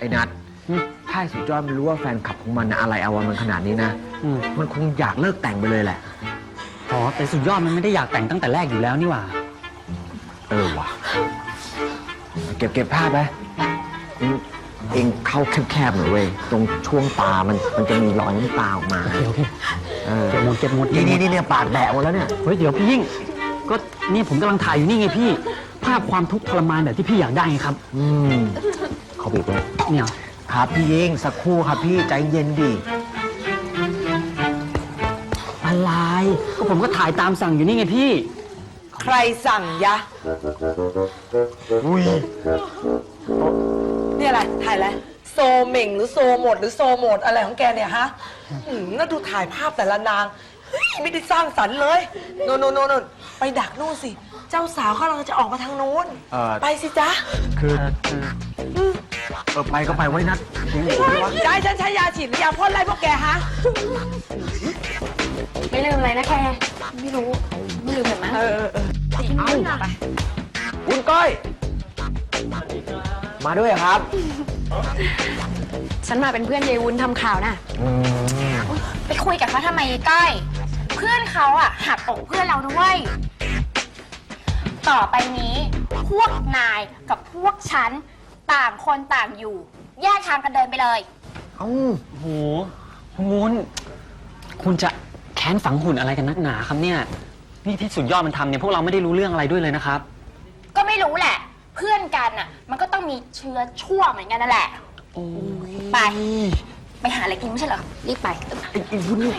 ไอ้นัดอืมถ้าไอ้สุดยอดมันรู้ว่าแฟนคลับของมันนะอะไรเอาวันมันขนาดนี้นะ อืม มันคงอยากเลิกแต่งไปเลยแหละ อ๋อแต่สุดยอดมันไม่ได้อยากแต่งตั้งแต่แรกอยู่แล้วนี่หว่า เออว่ะ เก็บเก็บภาพไปเองเองเข้าแคบๆหน่อยเว้ย ตรงช่วงตา มันมันจะมีรอยน้ำตาออกมา โอเคโอเคเออ เก็บหมดเก็บหมดนี่เก็บหมนี่ดนี่เนี่ยปากแดะหมดแล้วเนี่ย เฮ้ยเดี๋ยวพี่ยิ่ง ก็นี่ผมกำลังถ่ายอยู่นี่ไงพี่ ภาพความทุกข์ทรมานแบบที่พี่อยากได้ไงครับ อืมเขาบีบเลยเนี่ยครับพี่ยิงสักครู่ครับพี่ใจเย็นดิอะไรก็ผมก็ถ่ายตามสั่งอยู่นี่ไงพี่ ใครสั่งยะ อุ้ยนี่อะไรถ่ายอะไรโซเหม่งหรือโซหมด หรือโซโหมดอะไรของแกเนี่ยฮะอืมน่าดูถ่ายภาพแต่ละนางเฮ้ยไม่ได้สร้างสรรค์เลยโนนโนนโนนไปดักนู่นสิ เจ้าสาวเขากำลังจะออกมาทางนู้น เออไปสิจ๊ะ คือ เออไปก็ไปไว้นัดเองบอกว่าจะให้ฉันใช้ยาฉีดหรือยาพ่นอะไรพวกแกฮะ ไม่ลืมอะไรนะแกไม่รู้ ไม่ลืมเห็นไหมเออเออเออเอาไปคุณก้อย มาด้วยเหรอครับ ฉันมาเป็นเพื่อนยายวุ้นทำข่าวน่ะอืมไปคุยกับเขาทำไมก้อยเพื่อนเขาอะหักอกเพื่อนเราด้วย ต่อไปนี้ พวกนายกับพวกฉัน ต่างคนต่างอยู่ แยกทางกันเดินไปเลย เอ้าโอ้โหคุณวุ้นคุณจะแค้นฝังหุ่นอะไรกันนักหนาครับเนี่ย นี่ที่สุดยอดมันทำเนี่ยพวกเราไม่ได้รู้เรื่องอะไรด้วยเลยนะครับ ก็ไม่รู้แหละ เพื่อนกันอะ มันก็ต้องมีเชื้อชั่วเหมือนกันนั่นแหละไป ไปหาอะไรกินไม่ใช่เหรอรีบไป ไอ้ไอ้วุ้นนี่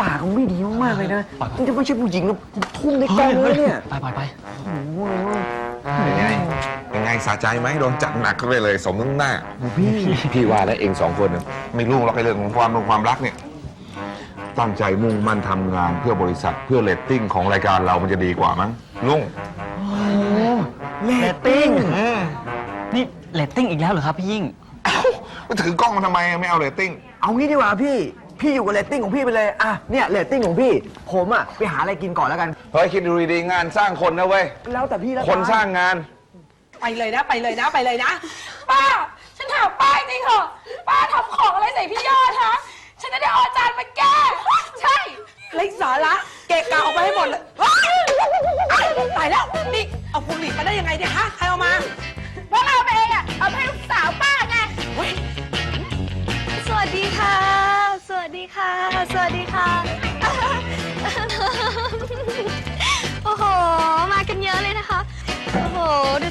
ปากมันไม่ดีมากๆเลยนะมันจะไม่ใช่ผู้หญิงนะผมทุ่มในกล้องเลยเนี่ย ไปไปไป เป็นไงเป็น ไงสะใจไหมโดนจัดหนักเข้าไปเลยสมน้ำหน้า พี่พี่ว่าแล้วเองสองคนน่ะไม่รู้หรอกไอ้เรื่องของความความรักเนี่ย ตั้งใจมุ่งมั่นทำงานเพื่อบริษัทเพื่อเรตติ้งของรายการเรามันจะดีกว่ามั้งลุงเลตติ้งอืมนี่เรตติ้งอีกแล้วเหรอครับพี่ยิ่ง เอ้าไปถือกล้องมาทำไมไม่เอาเรตติ้งเอางี้ดีกว่าพี่ พี่อยู่กับเรตติ้งของพี่ไปเลย อะ เนี่ยเรตติ้งของพี่ ผมอะ ไปหาอะไรกินก่อนแล้วกัน เฮ้ยคิดดูดีๆงานสร้างคนนะเว้ยแล้วแต่พี่แล้วคนสร้างงาน ไปเลยนะ ไปเลยนะ ไปเลยนะ ป้า ฉันถามป้าจริงเหรอป้าทำของอะไรใส่พี่ยอดฮะ ฉันจะได้เอาจานมาแก้ ใช่ไร้สาระเกะกะออกไปให้หมดเลยว้ายตายแล้ว นี่ เอาพวงหลีดมาได้ยังไงเนี่ยฮะ ใครเอามา พวกเราไปเองอะ เอาไปให้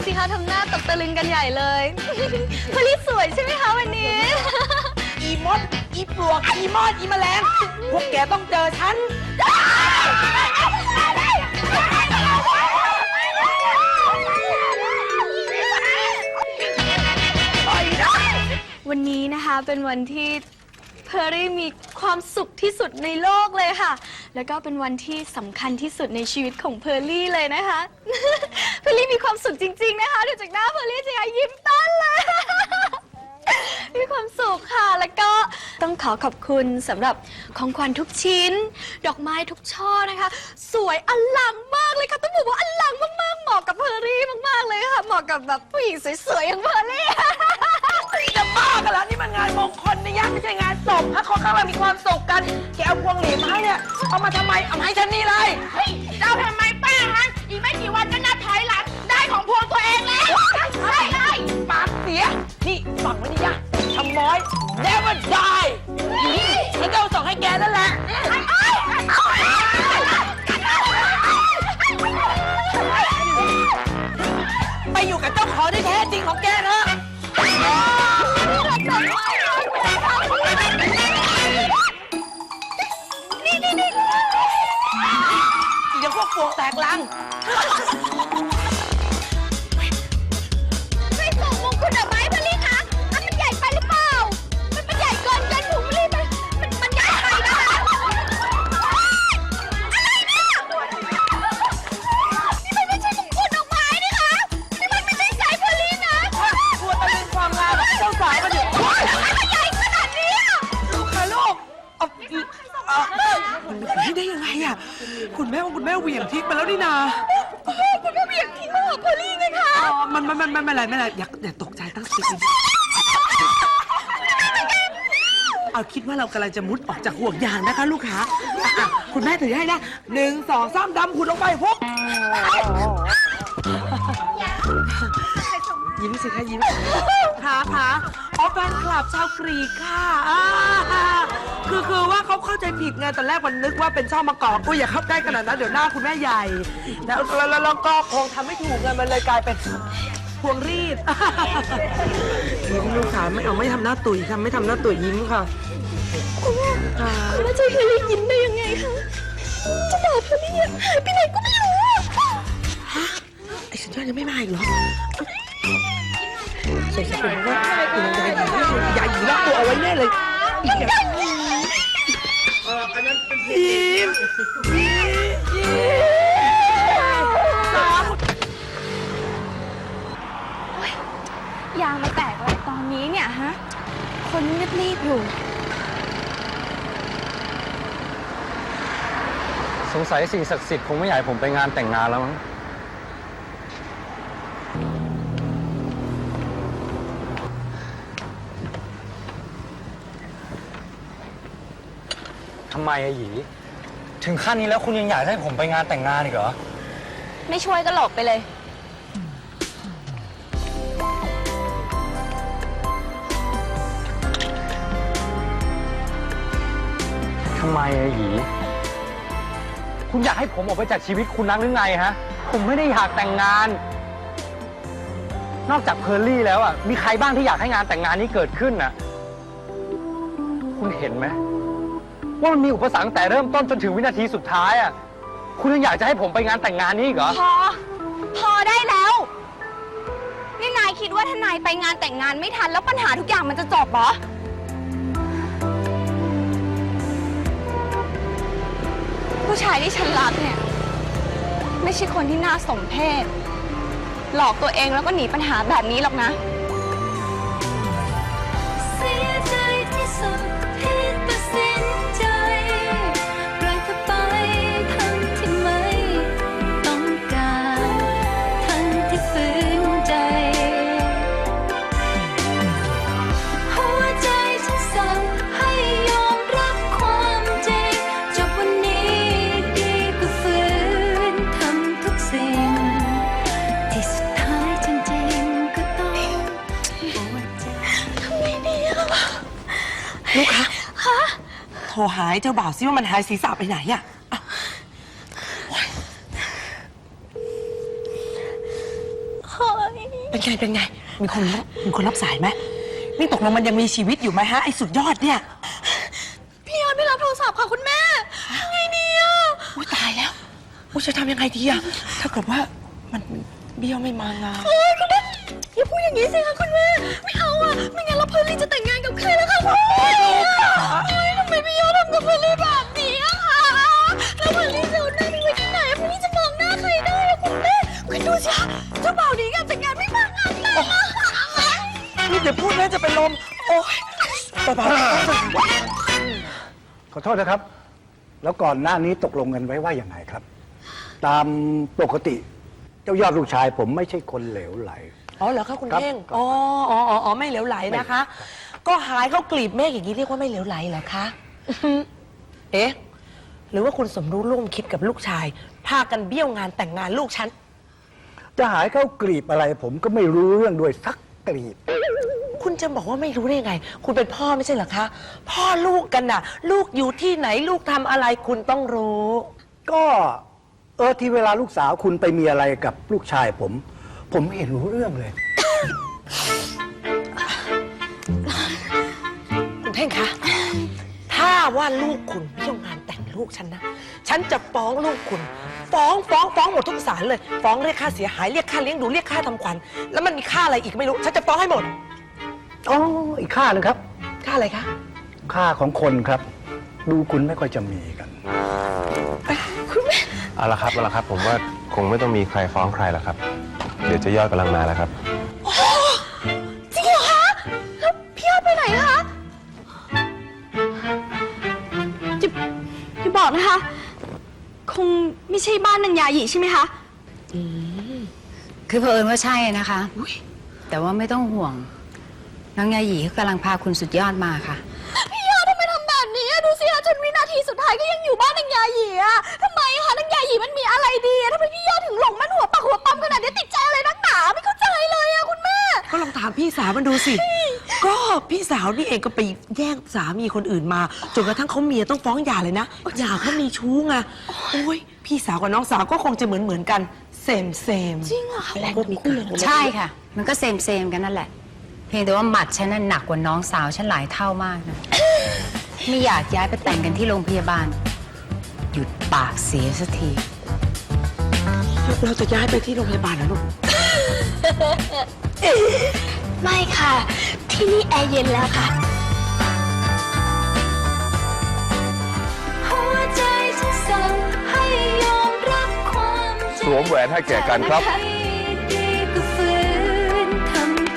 สิคะทำหน้าตกตะลึงกันใหญ่เลยพลีสวยใช่ไหมคะวันนี้ อีมด อีปลวก อีมอด อีแมลง พวกแกต้องเจอฉัน วันนี้นะคะเป็นวันที่เพอร์รี่มีความสุขที่สุดในโลกเลยค่ะ แล้วก็เป็นวันที่สำคัญที่สุดในชีวิตของเพอร์รี่เลยนะคะ สุขจริง ๆ นะคะดูจากหน้าเพอร์รี่สิคะยิ้มต้นเลย มีความสุขค่ะ แล้วก็ต้องขอขอบคุณสำหรับของขวัญทุกชิ้น ดอกไม้ทุกช่อนะคะ สวยอลังมากเลยค่ะ ต้องบอกว่าอลังมากๆ เหมาะกับเพอร์รี่มากๆเลยค่ะ เหมาะกับแบบผู้หญิงสวยๆอย่างเพอร์รี่ จะบ้ากันแล้วนี่มันงานมงคลนะยะไม่ใช่งานศพถ้าเขาข้างเรามีความสุขกัน แกเอาพวงหลีดมาให้เนี่ย เอามาทำไม เอามาให้ฉันนี่เลย เฮ้ยเจ้าทำไม ก็เอาส่งให้แกนั่นแหละไปอยู่กับเจ้าของที่แท้จริงของแกเถอะอีกอย่างพวกพวงแตกลัง ไปได้ยังไงอะคุณแม่ว่าคุณแม่เหวี่ยงทิ้งไปแล้วนี่นาคุณก็เบี่ยงทิ้งมาหาพอลี่ไงคะอ๋อมันมันมันมันไม่อะไรไม่อะไรอย่าอย่าตกใจตั้งสติดีเอาคิดว่าเรากำลังจะมุดออกจากห่วงยางนะคะ ลูกค้าอะอะคุณแม่ถือให้นะหนึ่งสองสามดำคุณลงไปพุกยิ้มสิคะยิ้ม ขาขาอ๋อแฟนคลับชาวกรีกค่ะอ่าคือคือว่าเขาเข้าใจผิดไงตอนแรกมันนึกว่าเป็นช่อมะกอกอุ้ยอย่าเข้าใกล้ขนาดนั้นเดี๋ยวหน้าคุณแม่ใหญ่แล้วแล้วแล้วแล้วก็คงทำไม่ถูกไงมันเลยกลายเป็นพวงรีด ยิ้มลูกขาไม่เอาไม่ทำหน้าตุ๋ยค่ะไม่ทำหน้าตุ๋ยยิ้มค่ะ คุณแม่คุณแม่จะให้เฮอรี่ยิ้มได้ยังไงคะจะบอกเฮอรี่อะหายไปไหนก็ไม่รู้อะไอ้สุดยอดยังไม่มาอีกเหรอ ใส่สกุลว่ายายหญิงยายหญิงล็อกตัวเอาไว้แน่เลยอีกอย่างยิ้มยิ้มยิ้มสามยางมาแตกอะไรตอนนี้เนี่ยฮะ คนรีบๆอยู่ สงสัยสิ่งศักดิ์สิทธิ์คงไม่อยากให้ผมไปงานแต่งงานแล้วมั้ง ทำไมอะหยีถึงขั้นนี้แล้วคุณยังอยากให้ผมไปงานแต่งงานอีกเหรอ ไม่ช่วยก็หลบไปเลย ทำไมอะหยีคุณอยากให้ผมออกไปจากชีวิตคุณนักหรือไงฮะ ผมไม่ได้อยากแต่งงาน นอกจากเพอร์ลี่แล้วอะ มีใครบ้างที่อยากให้งานแต่งงานนี้เกิดขึ้นน่ะ คุณเห็นไหม ว่ามันมีอุปสรรคตั้งแต่เริ่มต้นจนถึงวินาทีสุดท้ายอะ คุณยังอยากจะให้ผมไปงานแต่งงานนี้อีกเหรอ พอ พอได้แล้ว นี่นายคิดว่าถ้านายไปงานแต่งงานไม่ทัน แล้วปัญหาทุกอย่างมันจะจบเหรอ ผู้ชายที่ฉันรักเนี่ย ไม่ใช่คนที่น่าสมเพชหลอกตัวเองแล้วก็หนีปัญหาแบบนี้หรอกนะ เสียใจที่สุดที่ตัด รหายเจ้าบ่าวซิว่ามันหายศีรษะไปไหนอะอะเป็นไงเป็นไง มีคนรับมีคนรับสายไหมนี่ตกลงมันยังมีชีวิตอยู่ไหมฮะไอ้สุดยอดเนี่ยพี่ยอดไม่รับโทรศัพท์ค่ะคุณแม่ทำไงดีอะอุ้ยตายแล้วอุ้ยจะทำยังไงดีอะถ้าเกิดว่ามันเบี้ยวไม่มางานโอ๊ยคุณแม่อย่าพูดอย่างนี้สิคะคุณแม่ นะครับ แล้วก่อนหน้านี้ตกลงกันไว้ว่าอย่างไรครับ ตามปกติ เจ้ายอดลูกชายผมไม่ใช่คนเหลวไหลๆอ๋อเหรอคะคุณครับเท่ง ครับอ๋ออ๋ออ๋ออ๋อไม่เหลวไหลนะคะ ก็หายเขากลีบเมฆอย่างนี้เรียกว่าไม่เหลวไหลเหรอคะ เอ๊ะ หรือว่าคุณสมรู้ร่วมคิดกับลูกชาย พากันเบี้ยวงานแต่งงานลูกฉัน จะหายเข้ากรีบอะไร ผมก็ไม่รู้เรื่องด้วยสักกรีบ คุณจะบอกว่าไม่รู้ได้ยังไง คุณเป็นพ่อไม่ใช่เหรอคะ พ่อลูกกันน่ะ ลูกอยู่ที่ไหนลูกทำอะไรคุณต้องรู้ ก็เออที่เวลาลูกสาวคุณไปมีอะไรกับลูกชายผม ผมไม่เห็นรู้เรื่องเลย คุณเท่งคะ ถ้าว่าลูกคุณเบี้ยวงานแต่งลูกฉันนะ ฉันจะฟ้องลูกคุณ ฟ้องฟ้องฟ้องหมดทุกศาลเลย ฟ้องเรียกค่าเสียหายเรียกค่าเลี้ยงดูเรียกค่าทำขวัญ แล้วมันมีค่าอะไรอีกไม่รู้ ฉันจะฟ้องให้หมด อ๋ออีกค่าหนึงครับ ค่าอะไรคะ ค่าของคนครับ ดูคุณไม่ค่อยจะมีกันเอาละครับเอาละครับ ผมว่าคงไม่ต้องมีใครฟ้องใครหรอกครับ เดี๋ยวเจะยอดกำลังมาแล้วครับ จริงเหรอคะแล้วพี่ยอดไปไหนคะจะจะบอกนะคะ คงไม่ใช่บ้านนัญญาหยีใช่ไหมคะ คือเผอิญว่าใช่นะคะ แต่ว่าไม่ต้องห่วง น้องยาหยีเขากำลังพาคุณสุดยอดมาค่ะ พี่ยอดทำทีสุดท้ายก็ยังอยู่บ้านนางยาหยีอะทำไมคะนางยาหยีมันมีอะไรดีอะทำไมพี่ยอดถึงหลงมันหัวปักหัวปั๊มขนาดนี้ติดใจอะไรนักหนาไม่เข้าใจเลยอะคุณแม่ ก็ลองถามพี่สาวมันดูสิ ก็พี่สาวนี่เองก็ไปแย่งสามีคนอื่นมา จนกระทั่งเขาเมียต้องฟ้องหย่าเลยนะหย่าเพราะมีชู้ไงโอ้ยพี่สาวกับน้องสาวก็คงจะเหมือนเหมือนๆกันเซมเซมจริงเหรอคะ แรงมีคู่เลยใช่ค่ะ มันก็เซมเซมๆกันนั่นแหละ เพียงแต่ว่าหมัดฉันน่ะหนักกว่าน้องสาวฉันหลายเท่ามากนะ ไม่อยากย้ายไปแต่งกันที่โรงพยาบาล หยุดปากเสียสักที เราจะย้ายไปที่โรงพยาบาลนะลูก ไม่ค่ะ ที่นี่แอร์เย็นแล้วค่ะ หัวใจฉันสั่งให้ยอมรับความจริง สวมแหวนให้แก่กันครับให้